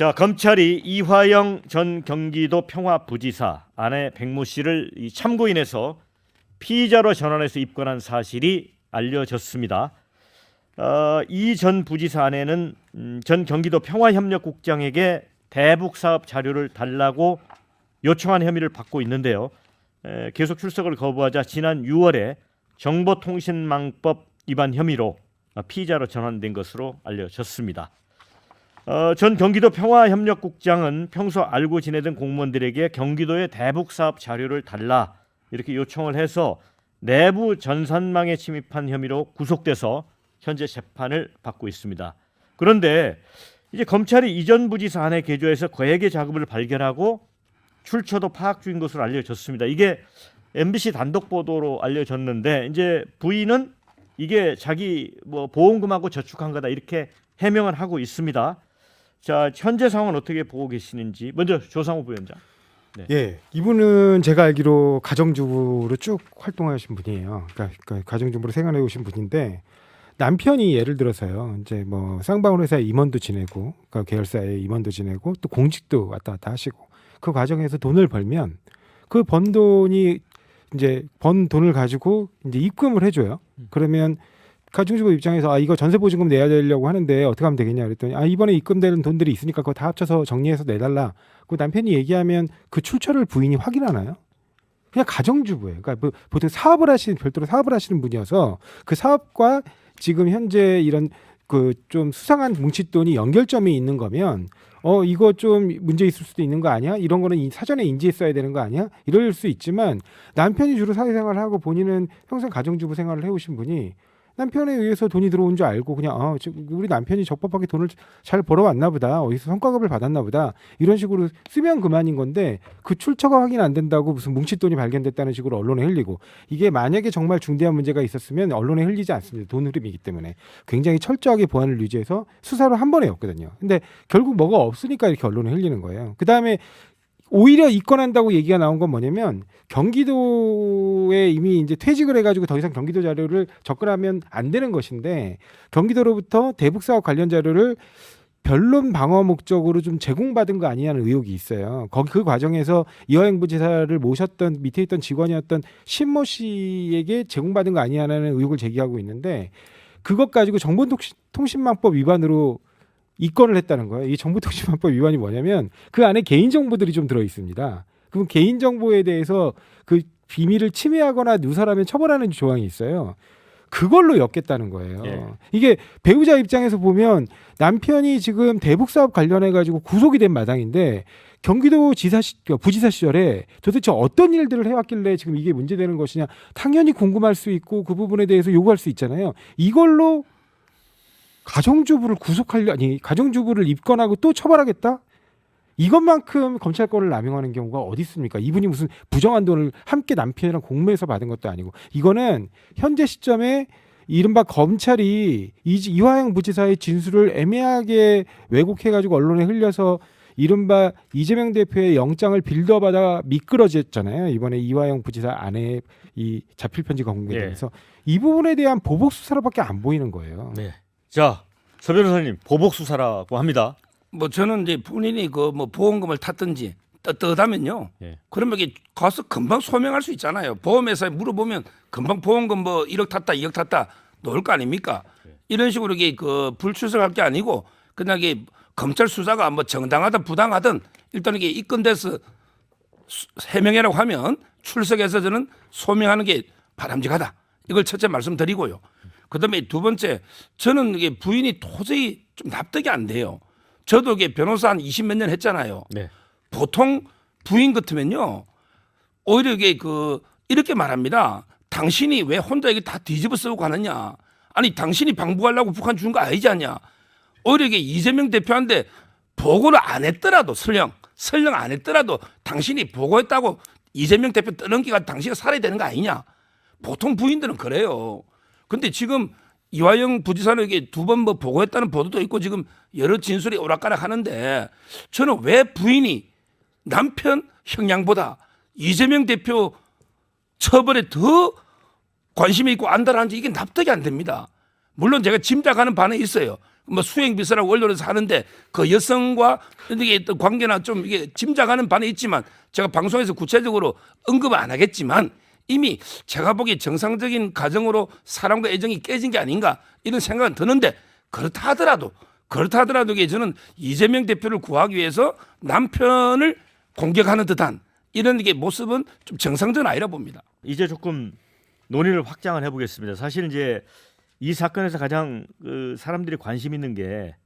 자 검찰이 이화영 전 경기도 평화부지사 아내 백모 씨를 이 참고인에서 피의자로 전환해서 입건한 사실이 알려졌습니다. 어, 이전 부지사 아내는 음, 전 경기도 평화협력국장에게 대북 사업 자료를 달라고 요청한 혐의를 받고 있는데요. 에, 계속 출석을 거부하자 지난 6월에 정보통신망법 위반 혐의로 어, 피의자로 전환된 것으로 알려졌습니다. 어, 전 경기도 평화협력국장은 평소 알고 지내던 공무원들에게 경기도의 대북 사업 자료를 달라 이렇게 요청을 해서 내부 전산망에 침입한 혐의로 구속돼서 현재 재판을 받고 있습니다. 그런데 이제 검찰이 이전 부지 사 안에 개조해서 거액의 자금을 발견하고 출처도 파악 중인 것으로 알려졌습니다. 이게 MBC 단독 보도로 알려졌는데 이제 부인은 이게 자기 뭐 보험금하고 저축한 거다 이렇게 해명을 하고 있습니다. 자 현재 상황은 어떻게 보고 계시는지 먼저 조상우 부위원장. 예, 이분은 제가 알기로 가정주부로 쭉 활동하신 분이에요. 그러니까, 그러니까 가정주부로 생활해 오신 분인데 남편이 예를 들어서요, 이제 뭐 쌍방울 회사에 임원도 지내고, 그러니까 계열사에 임원도 지내고, 또 공직도 왔다 갔다 하시고, 그 과정에서 돈을 벌면 그 번 돈이 이제 번 돈을 가지고 이제 입금을 해줘요. 그러면 가중주부 입장에서 아 이거 전세 보증금 내야 되려고 하는데 어떻게 하면 되겠냐 그랬더니 아 이번에 입금되는 돈들이 있으니까 그거 다 합쳐서 정리해서 내달라. 그 남편이 얘기하면 그 출처를 부인이 확인하나요? 그냥 가정주부예요. 그러니까 뭐 보통 사업을 하시는 별도로 사업을 하시는 분이어서 그 사업과 지금 현재 이런 그 좀 수상한 뭉칫돈이 연결점이 있는 거면 어 이거 좀 문제 있을 수도 있는 거 아니야? 이런 거는 이 사전에 인지했어야 되는 거 아니야? 이럴 수 있지만 남편이 주로 사회생활을 하고 본인은 평생 가정주부 생활을 해오신 분이 남편에 의해서 돈이 들어온 줄 알고 그냥 아 우리 남편이 적법하게 돈을 잘 벌어왔나 보다. 어디서 성과급을 받았나 보다. 이런 식으로 쓰면 그만인 건데 그 출처가 확인 안 된다고 무슨 뭉칫돈이 발견됐다는 식으로 언론에 흘리고 이게 만약에 정말 중대한 문제가 있었으면 언론에 흘리지 않습니다. 돈 흐름이기 때문에. 굉장히 철저하게 보안을 유지해서 수사를 한 번에 였거든요. 근데 결국 뭐가 없으니까 이렇게 언론에 흘리는 거예요. 그 다음에 오히려 입건한다고 얘기가 나온 건 뭐냐면 경기도에 이미 이제 퇴직을 해가지고 더 이상 경기도 자료를 접근하면 안 되는 것인데 경기도로부터 대북 사업 관련 자료를 변론 방어 목적으로 좀 제공받은 거 아니냐는 의혹이 있어요. 거기 그 과정에서 이화영 부지사를 모셨던 밑에 있던 직원이었던 신모 씨에게 제공받은 거 아니냐는 의혹을 제기하고 있는데 그것 가지고 정보통신망법 위반으로 입건을 했다는 거예요. 이 정보통신망법 위반이 뭐냐면 그 안에 개인 정보들이 좀 들어 있습니다. 그럼 개인 정보에 대해서 그 비밀을 침해하거나 누설하면 처벌하는 조항이 있어요. 그걸로 엮겠다는 거예요. 예. 이게 배우자 입장에서 보면 남편이 지금 대북 사업 관련해 가지고 구속이 된 마당인데 경기도 지사 시, 그 부지사 시절에 도대체 어떤 일들을 해왔길래 지금 이게 문제되는 것이냐 당연히 궁금할 수 있고 그 부분에 대해서 요구할 수 있잖아요. 이걸로 가정주부를 구속하려 아니 가정주부를 입건하고 또 처벌하겠다? 이것만큼 검찰 권을 남용하는 경우가 어디 있습니까? 이분이 무슨 부정한 돈을 함께 남편이랑 공모해서 받은 것도 아니고 이거는 현재 시점에 이른바 검찰이 이- 이화영 부지사의 진술을 애매하게 왜곡해가지고 언론에 흘려서 이른바 이재명 대표의 영장을 빌더받아 미끄러졌잖아요. 이번에 이화영 부지사 아내 이 자필 편지가 공개되면서 이 부분에 대한 보복 수사로밖에 안 보이는 거예요. 네. 자, 서 변호사님 보복 수사라고 합니다. 뭐 저는 이제 본인이 그 뭐 보험금을 탔든지 떳떳하면요. 예. 그러면 이게 가서 금방 소명할 수 있잖아요. 보험회사에 물어보면 금방 보험금 뭐 1억 탔다, 2억 탔다 놓을 거 아닙니까? 이런 식으로 이게 그 불출석할 게 아니고 그냥 이게 검찰 수사가 뭐 정당하든 부당하든 일단 이게 입건돼서 수- 해명이라고 하면 출석해서 저는 소명하는 게 바람직하다. 이걸 첫째 말씀드리고요. 그다음에 두 번째 저는 이게 부인이 도저히 좀 납득이 안 돼요. 저도 이게 변호사 한 20몇 년 했잖아요. 네. 보통 부인 같으면요. 오히려 이게 그 이렇게 말합니다. 당신이 왜 혼자 이게 다 뒤집어 쓰고 가느냐? 아니 당신이 방북하려고 북한 준 거 아니지 않냐? 오히려 이게 이재명 대표한테 보고를 안 했더라도 설령 설령 안 했더라도 당신이 보고했다고 이재명 대표 떠넘기가 당신이 살아야 되는 거 아니냐? 보통 부인들은 그래요. 근데 지금 이화영 부지사에게 두 번 뭐 보고했다는 보도도 있고 지금 여러 진술이 오락가락 하는데 저는 왜 부인이 남편 형량보다 이재명 대표 처벌에 더 관심이 있고 안달하는지 이게 납득이 안 됩니다. 물론 제가 짐작하는 바는 있어요. 뭐 수행 비서라고 언론에서 하는데 그 여성과 관계나 좀 이게 짐작하는 바는 있지만 제가 방송에서 구체적으로 언급은 안 하겠지만 이미 제가 보기에 정상적인 가정으로 사람과 애정이 깨진 게 아닌가 이런 생각은 드는데 그렇다 하더라도 그렇다 하더라도 저는 이재명 대표를 구하기 위해서 남편을 공격하는 듯한 이런 게 모습은 좀 정상적은 아니라 봅니다. 이제 조금 논의를 확장을 해보겠습니다. 사실 이제 이 사건에서 가장 그 사람들이 관심 있는 게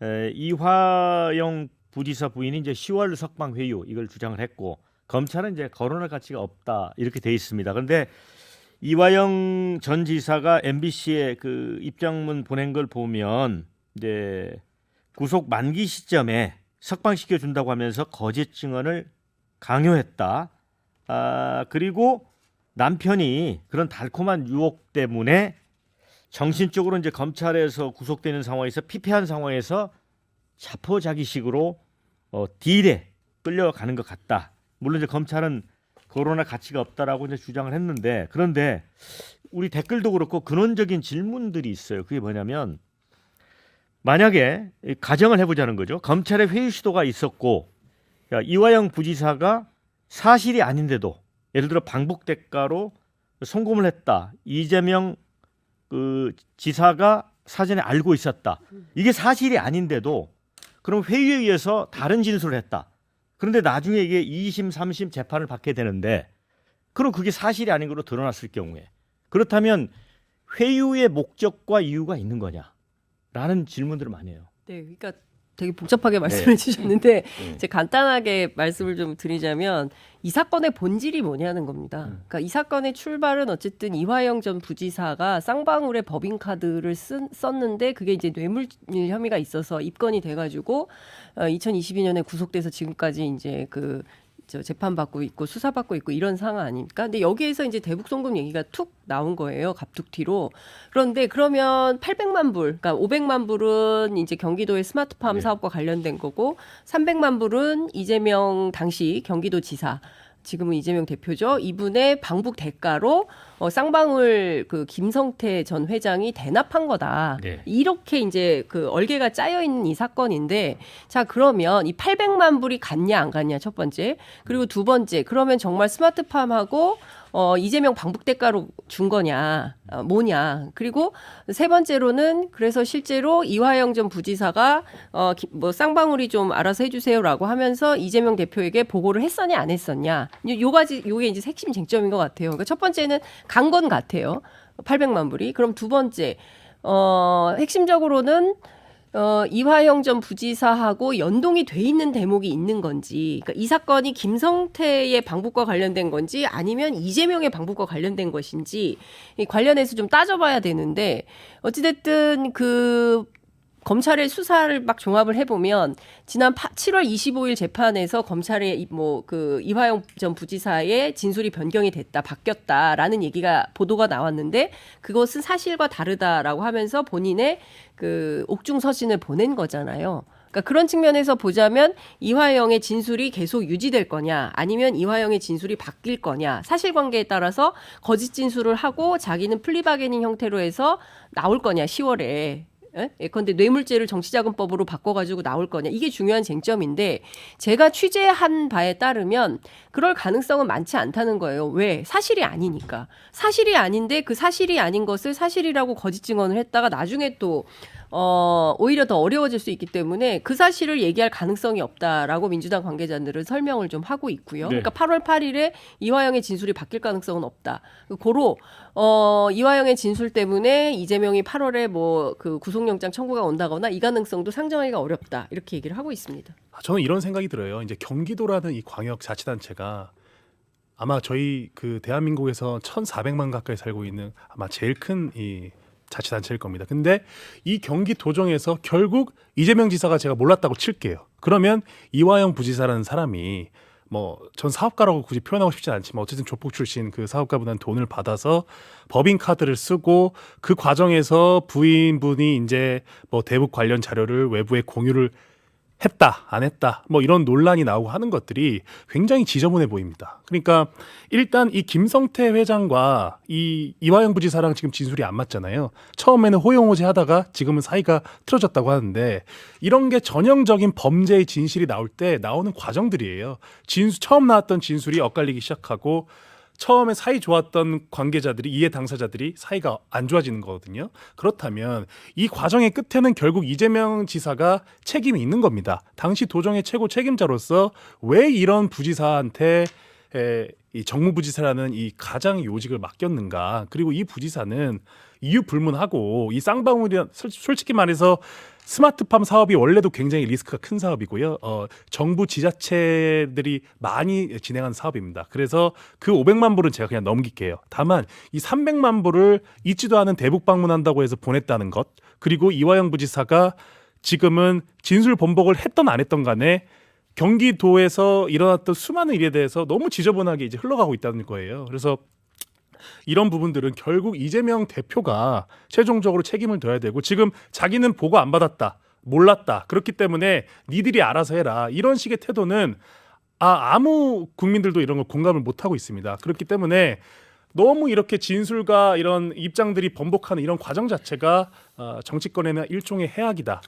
에, 이화영 부지사 부인이 이제 10월 석방 회유 이걸 주장을 했고 검찰은 이제 거론할 가치가 없다 이렇게 돼 있습니다. 그런데 이화영 전 지사가 MBC에 그 입장문 보낸 걸 보면 이제 구속 만기 시점에 석방시켜 준다고 하면서 거짓 증언을 강요했다. 아 그리고 남편이 그런 달콤한 유혹 때문에 정신적으로 이제 검찰에서 구속되는 상황에서 피폐한 상황에서 자포자기식으로 어, 딜에 끌려가는 것 같다. 물론 이제 검찰은 거론할 가치가 없다라고 이제 주장을 했는데 그런데 우리 댓글도 그렇고 근원적인 질문들이 있어요. 그게 뭐냐면 만약에 이 가정을 해보자는 거죠. 검찰의 회유 시도가 있었고 야, 이화영 부지사가 사실이 아닌데도 예를 들어 방북 대가로 송금을 했다. 이재명 그 지사가 사전에 알고 있었다. 이게 사실이 아닌데도 그럼 회의에 의해서 다른 진술을 했다. 그런데 나중에 이게 2심, 3심 재판을 받게 되는데 그럼 그게 사실이 아닌 걸로 드러났을 경우에 그렇다면 회유의 목적과 이유가 있는 거냐? 라는 질문들을 많이 해요. 네, 그러니까 되게 복잡하게 말씀을 주셨는데 네. 이제 간단하게 말씀을 좀 드리자면 이 사건의 본질이 뭐냐는 겁니다. 음. 그러니까 이 사건의 출발은 어쨌든 이화영 전 부지사가 쌍방울의 법인 카드를 쓴, 썼는데 그게 이제 뇌물일 혐의가 있어서 입건이 돼가지고 어, 2022년에 구속돼서 지금까지 이제 그 저 재판 받고 있고 수사 받고 있고 이런 상황 아닙니까? 근데 여기에서 이제 대북 송금 얘기가 툭 나온 거예요. 갑툭튀로. 그런데 그러면 800만 불, 그러니까 500만 불은 이제 경기도의 스마트팜 네. 사업과 관련된 거고 300만 불은 이재명 당시 경기도 지사 지금은 이재명 대표죠. 이분의 방북 대가로 어, 쌍방울 그 김성태 전 회장이 대납한 거다. 네. 이렇게 이제 그 얼개가 짜여 있는 이 사건인데 자 그러면 이 800만 불이 갔냐 안 갔냐 첫 번째 그리고 두 번째 그러면 정말 스마트팜하고 어 이재명 방북 대가로 준 거냐 어, 뭐냐 그리고 세 번째로는 그래서 실제로 이화영 전 부지사가 어뭐 쌍방울이 좀 알아서 해주세요라고 하면서 이재명 대표에게 보고를 했었냐 안 했었냐 요, 요 가지 요게 이제 핵심 쟁점인 것 같아요. 그러니까 첫 번째는 간 건 같아요. 800만 불이 그럼 두 번째 어 핵심적으로는 어, 이화영 전 부지사하고 연동이 돼 있는 대목이 있는 건지, 그러니까 이 사건이 김성태의 방북과 관련된 건지 아니면 이재명의 방북과 관련된 것인지 이 관련해서 좀 따져봐야 되는데 어찌됐든 그 검찰의 수사를 막 종합을 해보면 지난 7월 25일 재판에서 검찰의 뭐 그 이화영 전 부지사의 진술이 변경이 됐다 바뀌었다라는 얘기가 보도가 나왔는데 그것은 사실과 다르다라고 하면서 본인의 그 옥중 서신을 보낸 거잖아요. 그러니까 그런 측면에서 보자면 이화영의 진술이 계속 유지될 거냐 아니면 이화영의 진술이 바뀔 거냐 사실관계에 따라서 거짓 진술을 하고 자기는 플리바게닝 형태로 해서 나올 거냐 10월에 예? 예컨대 뇌물죄를 정치자금법으로 바꿔가지고 나올 거냐 이게 중요한 쟁점인데 제가 취재한 바에 따르면 그럴 가능성은 많지 않다는 거예요. 왜 사실이 아니니까 사실이 아닌데 그 사실이 아닌 것을 사실이라고 거짓 증언을 했다가 나중에 또 어, 오히려 더 어려워질 수 있기 때문에 그 사실을 얘기할 가능성이 없다라고 민주당 관계자들은 설명을 좀 하고 있고요. 네. 그러니까 8월 8일에 이화영의 진술이 바뀔 가능성은 없다. 고로 어, 이화영의 진술 때문에 이재명이 8월에 뭐 그 구속영장 청구가 온다거나 이 가능성도 상정하기가 어렵다. 이렇게 얘기를 하고 있습니다. 아, 저는 이런 생각이 들어요. 이제 경기도라는 이 광역 자치단체가 아마 저희 그 대한민국에서 1,400만 가까이 살고 있는 아마 제일 큰 이 자치단체일 겁니다. 근데 이 경기 도정에서 결국 이재명 지사가 제가 몰랐다고 칠게요. 그러면 이화영 부지사라는 사람이 뭐 전 사업가라고 굳이 표현하고 싶지 않지만 어쨌든 조폭 출신 그 사업가분한 돈을 받아서 법인 카드를 쓰고 그 과정에서 부인분이 이제 뭐 대북 관련 자료를 외부에 공유를 했다 안 했다 뭐 이런 논란이 나오고 하는 것들이 굉장히 지저분해 보입니다. 그러니까 일단 이 김성태 회장과 이 이화영 부지사랑 지금 진술이 안 맞잖아요. 처음에는 호용호제 하다가 지금은 사이가 틀어졌다고 하는데 이런 게 전형적인 범죄의 진실이 나올 때 나오는 과정들이에요. 진수 처음 나왔던 진술이 엇갈리기 시작하고 처음에 사이 좋았던 관계자들이 이해 당사자들이 사이가 안 좋아지는 거거든요. 그렇다면 이 과정의 끝에는 결국 이재명 지사가 책임이 있는 겁니다. 당시 도정의 최고 책임자로서 왜 이런 부지사한테 에, 이 정무부지사라는 이 가장 요직을 맡겼는가? 그리고 이 부지사는 이유 불문하고 이 쌍방울이 솔- 솔직히 말해서 스마트팜 사업이 원래도 굉장히 리스크가 큰 사업이고요. 어, 정부 지자체들이 많이 진행한 사업입니다. 그래서 그 500만 불은 제가 그냥 넘길게요. 다만 이 300만 불을 잊지도 않은 대북 방문한다고 해서 보냈다는 것, 그리고 이화영 부지사가 지금은 진술 번복을 했던 안 했던 간에 경기도에서 일어났던 수많은 일에 대해서 너무 지저분하게 이제 흘러가고 있다는 거예요. 그래서 이런 부분들은 결국 이재명 대표가 최종적으로 책임을 져야 되고 지금 자기는 보고 안 받았다. 몰랐다. 그렇기 때문에 니들이 알아서 해라. 이런 식의 태도는 아, 아무 국민들도 이런 걸 공감을 못 하고 있습니다. 그렇기 때문에 너무 이렇게 진술과 이런 입장들이 번복하는 이런 과정 자체가 어, 정치권에는 일종의 해악이다.